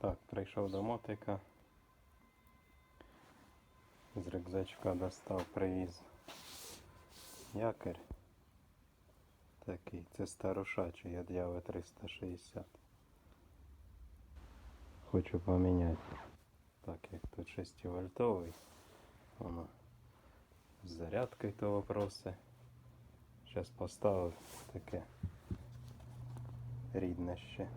Так, прийшов до мотика. З рюкзачка достав, привіз якорь. Такий, це старушачий Ядява 360. Хочу поміняти. Так як тут 6 вольтовий. Воно з зарядкою то вопроси. Зараз поставив таке рідне ще.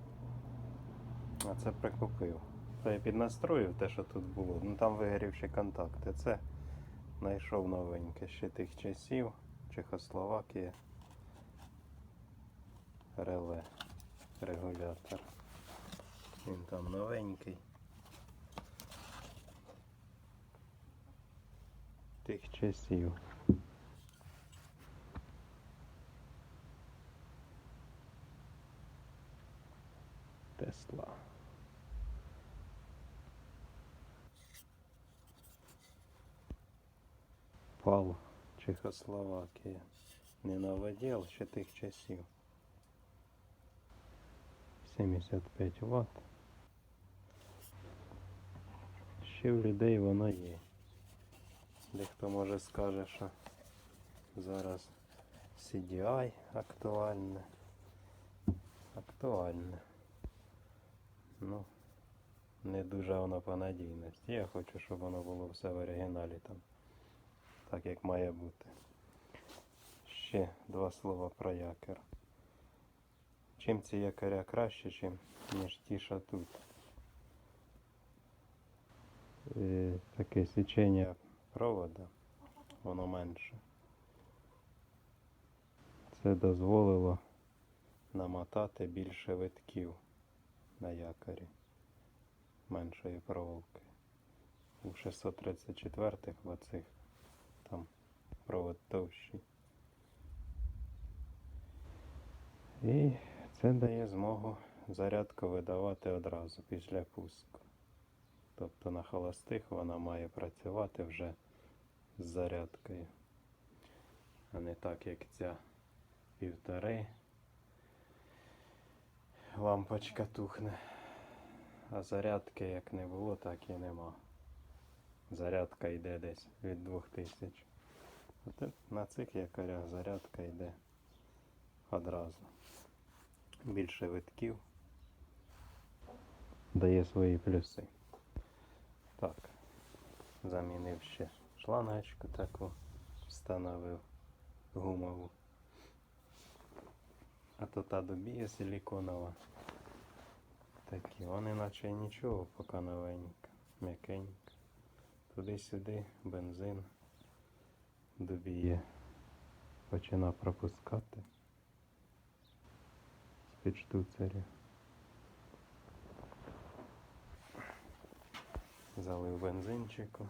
А це прикупив. Та я піднастроїв те, що тут було. Ну там вигорівші контакти. Це знайшов новеньке ще тих часів. Чехословакія. Реле. Регулятор. Він там новенький. Тих часів. Чехословакія. Не новодел ще тих часів. 75 Вт. Ще в людей воно є. Дехто може скаже, що зараз CDI актуальне. Актуальне. Ну, не дуже воно по надійності. Я хочу, щоб воно було все в оригіналі там. Так як має бути. Ще два слова про якір. Чим ці якоря краще, чим, ніж ті, тут. Е, таке січення провода, воно менше. Це дозволило намотати більше витків на якорі меншої проволоки. У 634-х в оцих провод товщий. І це дає змогу зарядку видавати одразу після пуску. Тобто на холостих вона має працювати вже з зарядкою. А не так, як ця півтори. Лампочка тухне. А зарядки як не було, так і нема. Зарядка йде десь від 2000. На цих якорях зарядка йде одразу. Більше витків. Дає свої плюси. Так. Замінив ще шлангочку таку, встановив гумову. А то та добія силіконова. Такі, вони наче нічого, поки новенька, м'якенька. Туди-сюди бензин добіє. Почина пропускати з-під штуцерів. Залив бензинчику.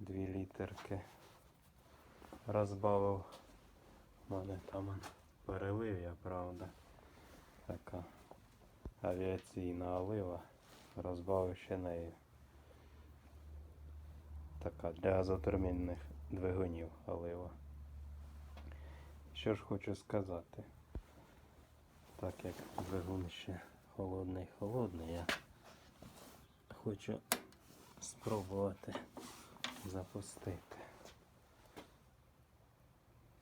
Дві літерки. Розбавив. У мене там перелив я, правда. Така авіаційна олива. Розбавив ще нею. Така для газотурмінних двигунів олива. Що ж хочу сказати. Так як двигун ще холодний холодний, я хочу спробувати запустити.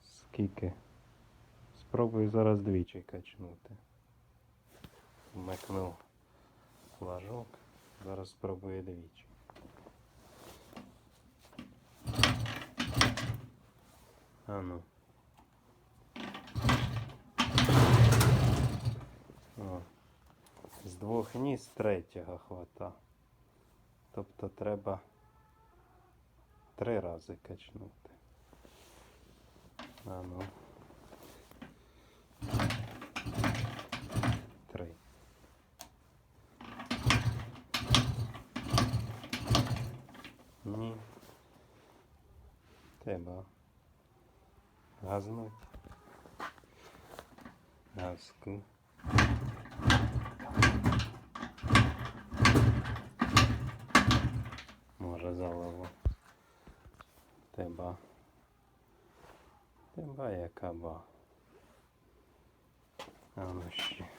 Скільки? Спробую зараз двічі качнути. Вмикнув флажок. Зараз спробую двічі. А ну. О. З двох ніс третього хвата. Тобто треба три рази качнути. А ну. Три. Ні. Треба Газнуть. Газку. Може залило. Теба. Теба яка ба. А ну ще.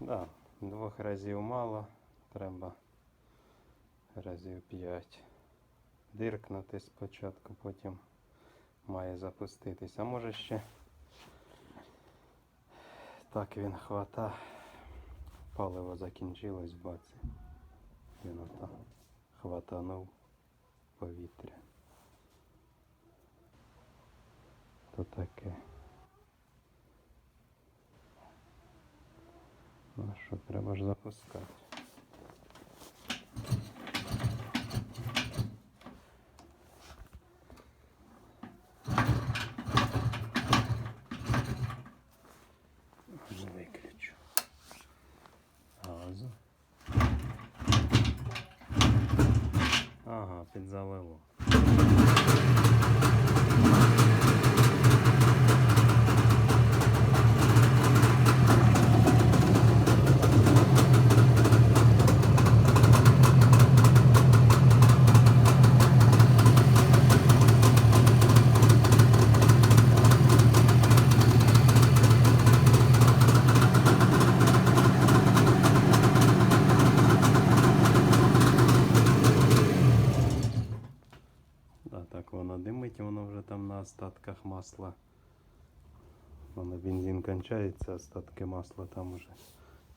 Да, двох разів мало треба разів п'ять. Диркнути спочатку, потім має запуститись. А може ще так він хвата. Паливо закінчилось, бац. Він ото хватанув повітря. То таке. Ну що, треба ж запускати. Підзалило. Да, так воно димить, воно вже там на остатках масла. Воно бензин кончається, остатки масла там уже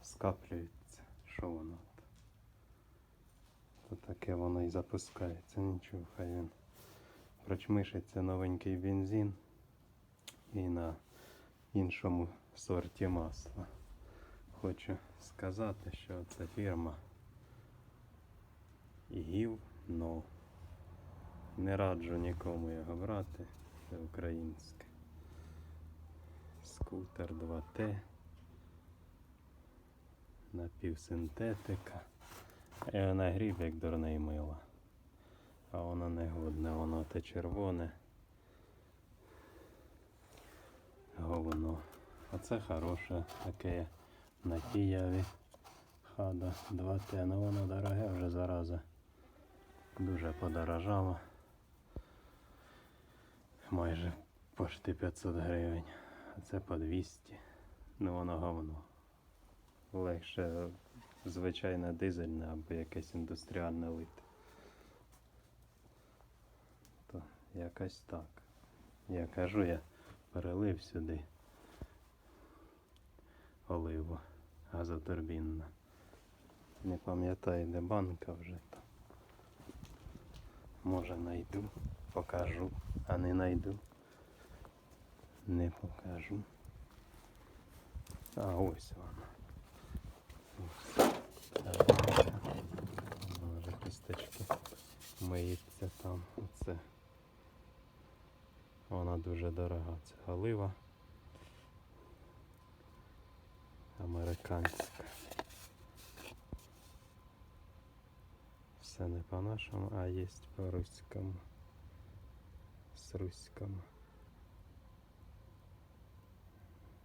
скаплюються. Що воно? То таке воно і запускається. Нічого, хай він прочмишиться новенький бензин і на іншому сорті масла. Хочу сказати, що ця фірма гівно. Не раджу нікому його брати. Це українське. Скутер 2Т. Напівсинтетика. Я на гріб як дурний мило. А воно не годне, воно те червоне. Говно. А це хороше, таке на Києві. Хада 2Т. Ну воно дороге вже зараза. Дуже подорожало. Майже почти 500 гривень. А це по 200. Ну воно говно. Легше звичайне дизельне або якесь індустріальне лите. То якось так. Я кажу, я перелив сюди оливу газотурбінна. Не пам'ятаю, де банка вже там. Може найду, покажу, а не найду. Не покажу. А ось вона. Може кісточки миється там. Оце. Вона дуже дорога. Це голива. Американська. Все не по-нашому, а є по-руському. С руському.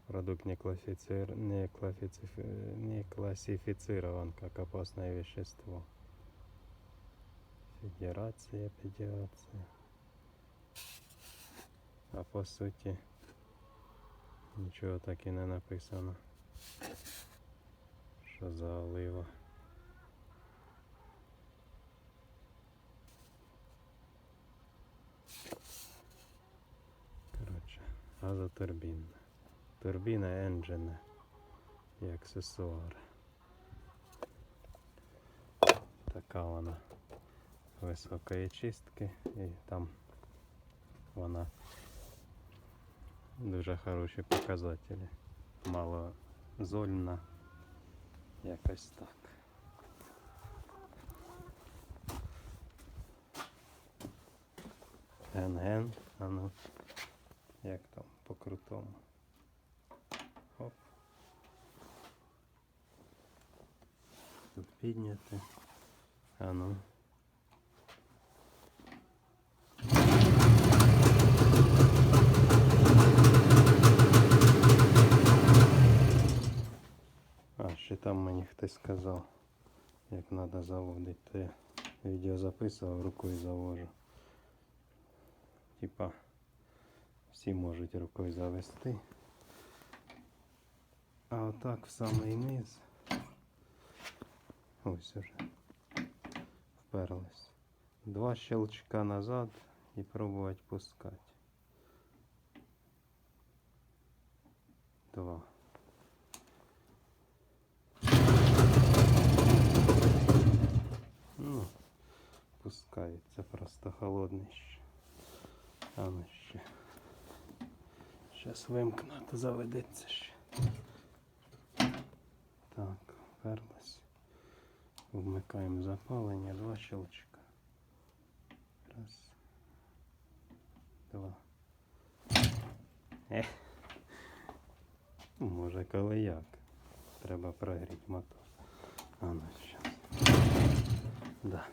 Продукт не, классифицир... не, классифици... не классифицирован как опасное вещество. Федерация, федерация. А по суті нічого так і не написано. Що за олива. Коротше, газотурбінна. Турбіна енджина і аксесуари. Така вона високої чистки і там вона дуже хороші показателі. Мало зольна. Якось так. Ген-ген, а ну, як там по крутому. Хоп. Тут підняти. А ну. А, ще там мені хтось сказав, як треба заводити. Я відео записував, рукою завожу. Типа всі можуть рукою завести. А отак в самий низ Ось уже. Вперлись. Два щелчка назад і пробувати пускати. Два. Ну, пускається просто холодний. А ну. Зараз вимкну, то заведеться ще. Так, вперлась. Вмикаємо запалення, два щелчка. Раз. Два. Ех. Може коли як. Треба прогріти мотор. А ну щас. Да.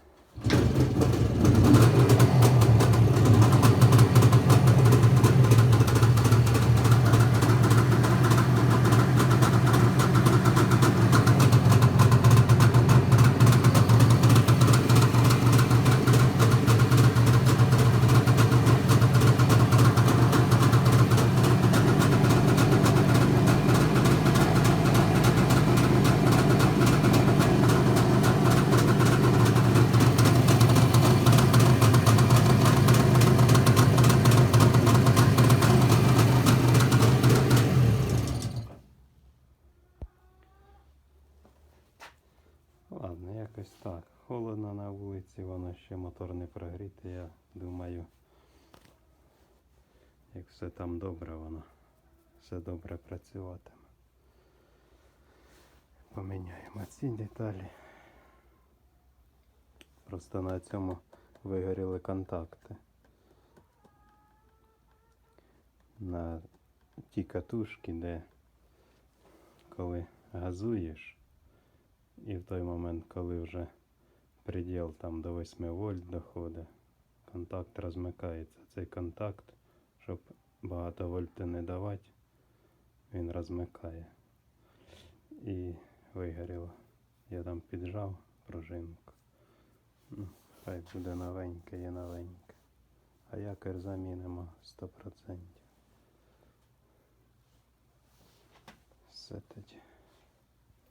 Ладно, якось так. Холодно на вулиці, воно ще мотор не прогріти. Я думаю, як все там добре, воно все добре працюватиме. Поміняємо ці деталі. Просто на цьому вигоріли контакти. На ті катушки, де коли газуєш, і в той момент, коли вже приділ там до 8 вольт доходить, контакт розмикається. Цей контакт, щоб багато вольти не давати, він розмикає. І вигоріло. Я там піджав пружинку. Ну, хай буде новеньке, є новеньке. А якір замінимо 100%. Все тоді.